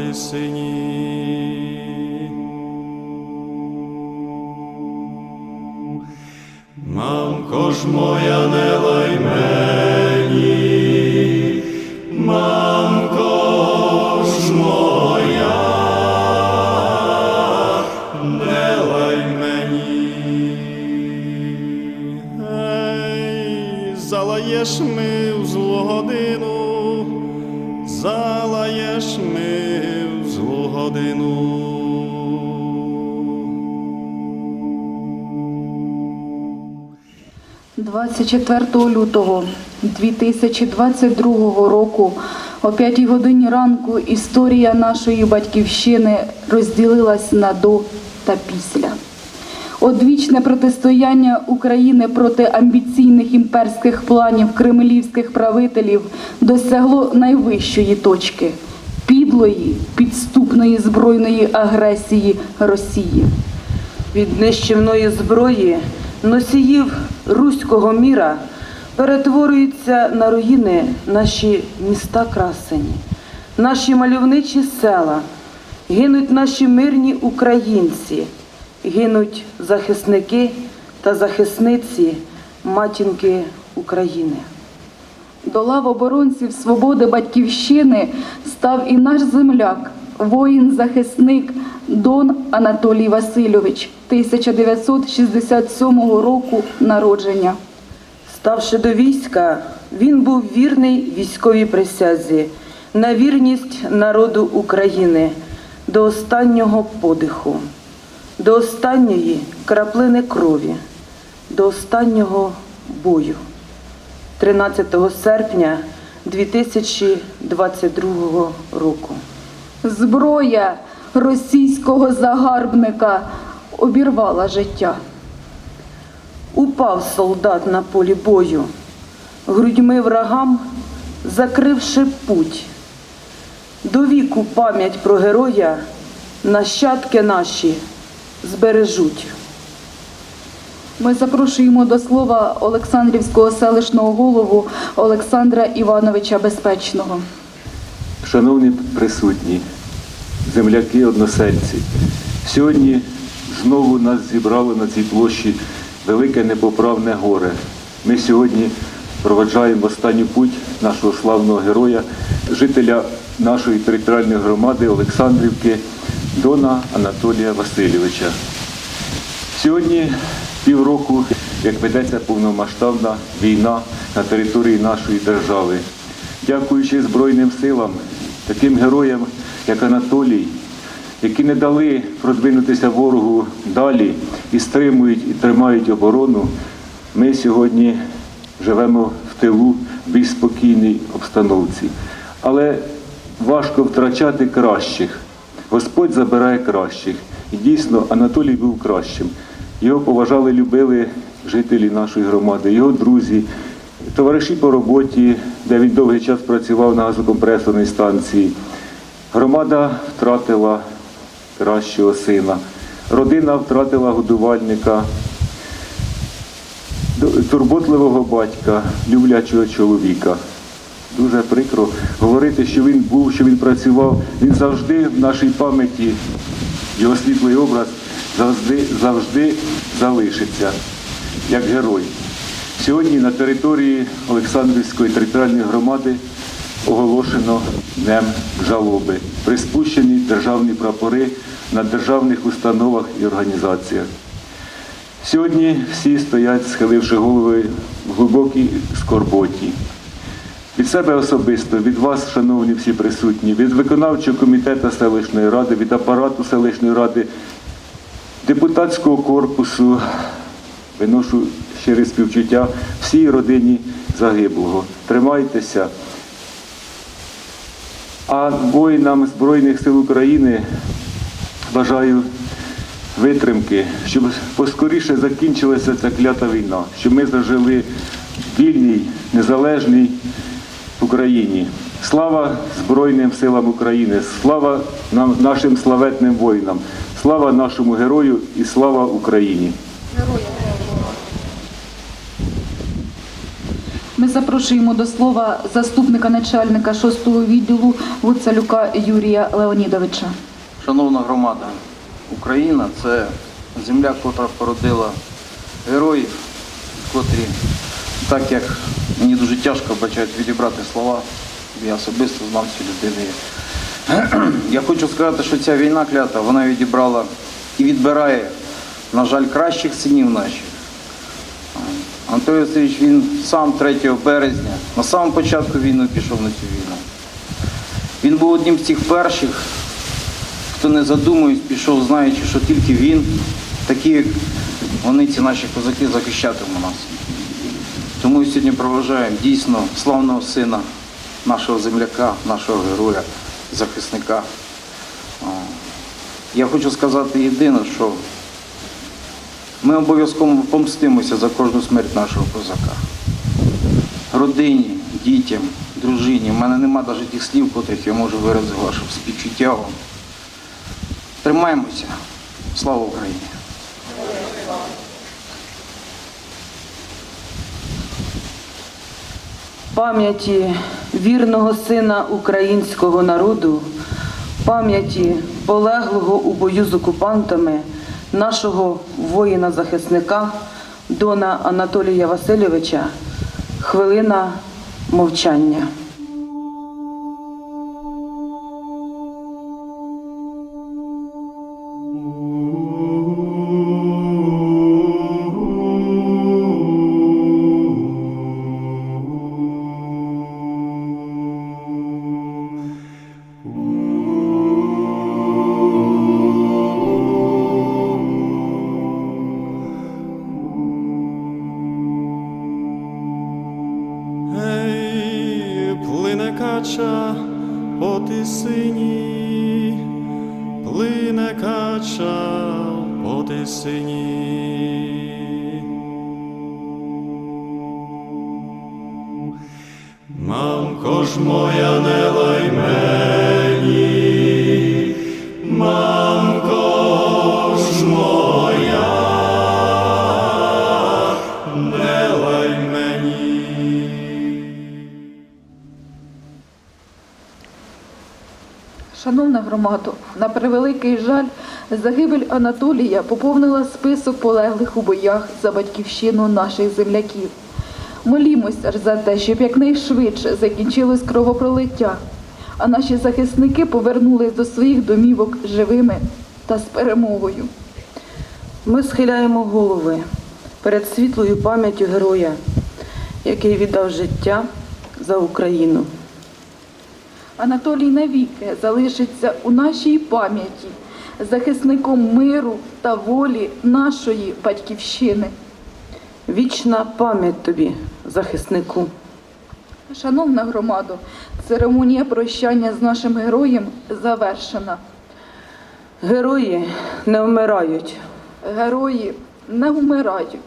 ти сині. Мамко ж моя, не лай 24 лютого 2022 року о 5 годині ранку історія нашої батьківщини розділилась на до та після. Одвічне протистояння України проти амбіційних імперських планів кремлівських правителів досягло найвищої точки підлої, підступної збройної агресії Росії. від нищівної зброї носіїв руського міра перетворюються на руїни наші міста красені, наші мальовничі села, гинуть наші мирні українці, гинуть захисники та захисниці матінки України. До лав оборонців свободи батьківщини став і наш земляк, воїн-захисник Дон Анатолій Васильович 1967 року народження. Ставши до війська, він був вірний військовій присязі на вірність народу України до останнього подиху, до останньої краплини крові, до останнього бою. 13 серпня 2022 року. Зброя російського загарбника обірвала життя. Упав солдат на полі бою, грудьми врагам закривши путь. До віку пам'ять про героя нащадки наші збережуть. Ми запрошуємо до слова Олександрівського селищного голову Олександра Івановича Безпечного. Шановні присутні, земляки, односельці, сьогодні знову нас зібрало на цій площі велике непоправне горе. Ми сьогодні проведжаємо останню путь нашого славного героя, жителя нашої територіальної громади Олександрівки Дона Анатолія Васильовича. Сьогодні півроку, як ведеться повномасштабна війна на території нашої держави. Дякуючи Збройним силам, таким героям, як Анатолій, які не дали продвинутися ворогу далі і стримують і тримають оборону, ми сьогодні живемо в тилу в більш спокійній обстановці. Але важко втрачати кращих. Господь забирає кращих. І дійсно Анатолій був кращим. Його поважали, любили жителі нашої громади, його друзі, товариші по роботі, де він довгий час працював на газокомпресорній станції. Громада втратила кращого сина, родина втратила годувальника, турботливого батька, люблячого чоловіка. Дуже прикро говорити, що він був, що він працював. Він завжди в нашій пам'яті, його світлий образ завжди, завжди залишиться як герой. Сьогодні на території Олександрівської територіальної громади оголошено Днем жалоби, приспущені державні прапори на державних установах і організаціях. Сьогодні всі стоять, схиливши голови в глибокій скорботі. Від себе особисто, від вас, шановні всі присутні, від виконавчого комітету селищної ради, від апарату селищної ради, депутатського корпусу виношу щире співчуття всій родині загиблого. Тримайтеся. А воїнам Збройних сил України бажаю витримки, щоб поскоріше закінчилася ця клята війна, щоб ми зажили вільній, незалежній Україні. Слава Збройним силам України, слава нам, нашим славетним воїнам, слава нашому герою і слава Україні. Ми запрошуємо до слова заступника начальника 6-го відділу Гуцалюка Юрія Леонідовича. Шановна громада, Україна це земля, котра породила героїв, котрі, так як мені дуже тяжко бачать відібрати слова, я особисто знав цю людину. Я хочу сказати, що ця війна клята, вона відібрала і відбирає, на жаль, кращих синів наших. Анатолій Васильович, він сам 3 березня, на самому початку війни пішов на цю війну. Він був одним з тих перших, хто не задумуючись, пішов, знаючи, що тільки він, такі як вони, ці наші козаки, захищатимуть нас. Тому сьогодні проважаємо дійсно славного сина, нашого земляка, нашого героя, захисника. Я хочу сказати єдине, що ми обов'язково помстимося за кожну смерть нашого козака. Родині, дітям, дружині. У мене нема навіть тих слів, котрих я можу виразити ваше співчуття вам. Тримаємося. Слава Україні! пам'яті вірного сина українського народу, пам'яті полеглого у бою з окупантами, нашого воїна-захисника Дона Анатолія Васильовича, хвилина мовчання. По тисині. Мамко ж моя, не лай мені, мамко ж моя, не лай мені. Шановна громадо, на превеликий жаль, загибель Анатолія поповнила список полеглих у боях за батьківщину наших земляків. Молімося ж за те, щоб якнайшвидше закінчилось кровопролиття, а наші захисники повернулись до своїх домівок живими та з перемогою. Ми схиляємо голови перед світлою пам'яттю героя, який віддав життя за Україну. Анатолій навіки залишиться у нашій пам'яті захисником миру та волі нашої батьківщини. Вічна пам'ять тобі, захиснику. Шановна громадо, церемонія прощання з нашим героєм завершена. Герої не вмирають. Герої не вмирають.